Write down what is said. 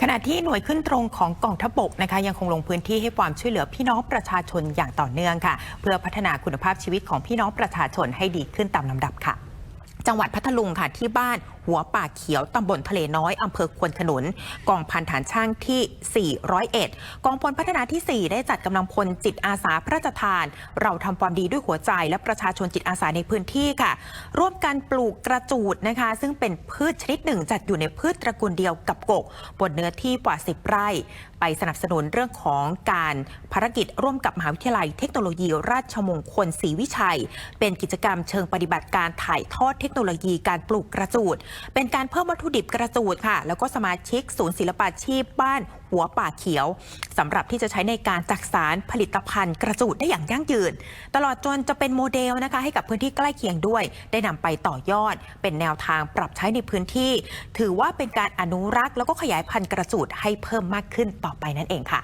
ขณะที่หน่วยขึ้นตรงของกองทัพบกนะคะยังคงลงพื้นที่ให้ความช่วยเหลือพี่น้องประชาชนอย่างต่อเนื่องค่ะ เพื่อพัฒนาคุณภาพชีวิตของพี่น้องประชาชนให้ดีขึ้นตามลำดับค่ะ จังหวัดพัทลุงค่ะที่บ้านหัวป่าเขียวตำบลทะเลน้อยอำเภอควนขนุน กองพันฐานช่างที่ 401 กองพลพัฒนาที่ 4 ได้จัดกำลังพลจิตอาสาพระราชทาน เราทำความดีด้วยหัวใจและประชาชนจิตอาสาในพื้นที่ค่ะ ร่วมกันปลูกกระจูดนะคะ ซึ่งเป็นพืชชนิดหนึ่งจัดอยู่ในพืชตระกูลเดียวกับกก บนเนื้อที่กว่า 10 ไร่ ไปสนับสนุนเรื่องของการภารกิจร่วมกับมหาวิทยาลัยเทคโนโลยี ราชมงคลศรีวิชัย เป็นกิจกรรมเชิงปฏิบัติการถ่ายทอดเทคโนโลยีการปลูกกระจูด เป็นการเพิ่มวัตถุดิบกระจูดค่ะ แล้วก็สมาชิกศูนย์ศิลปาชีพบ้านหัวป่าเขียวสำหรับที่จะใช้ในการจักสารผลิตภัณฑ์กระจูดได้อย่างยั่งยืน ตลอดจนจะเป็นโมเดลนะคะ ให้กับพื้นที่ใกล้เคียงด้วย ได้นำไปต่อยอด เป็นแนวทางปรับใช้ในพื้นที่ ถือว่าเป็นการอนุรักษ์ แล้วก็ขยายพันธุ์กระจูดให้เพิ่มมากขึ้นต่อไปนั่นเองค่ะ